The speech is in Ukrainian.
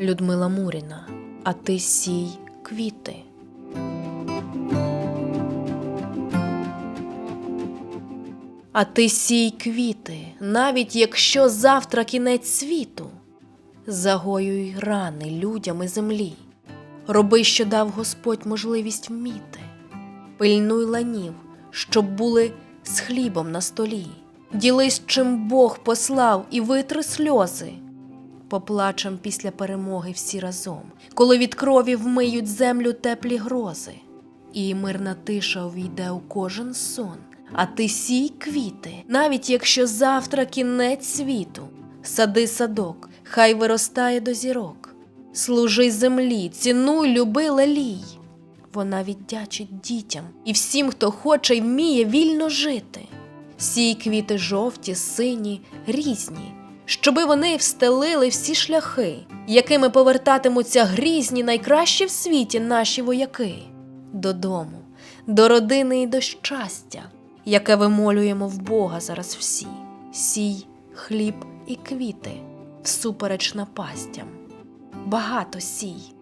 Людмила Муріна, а ти сій квіти. А ти сій квіти, навіть якщо завтра кінець світу. Загоюй рани людям і землі. Роби, що дав Господь можливість вміти. Пильнуй ланів, щоб були з хлібом на столі. Ділись, чим Бог послав, і витри сльози. Поплачем після перемоги всі разом, коли від крові вмиють землю теплі грози, і мирна тиша увійде у кожен сон. А ти сій квіти, навіть якщо завтра кінець світу, сади садок, хай виростає до зірок. Служи землі, цінуй, люби лелій. Вона віддячить дітям і всім, хто хоче й вміє вільно жити. Сій квіти жовті, сині, різні, щоби вони встелили всі шляхи, якими повертатимуться грізні найкращі в світі наші вояки. Додому, до родини і до щастя, яке вимолюємо в Бога зараз всі. Сій, хліб і квіти, всупереч напастям. Багато сій.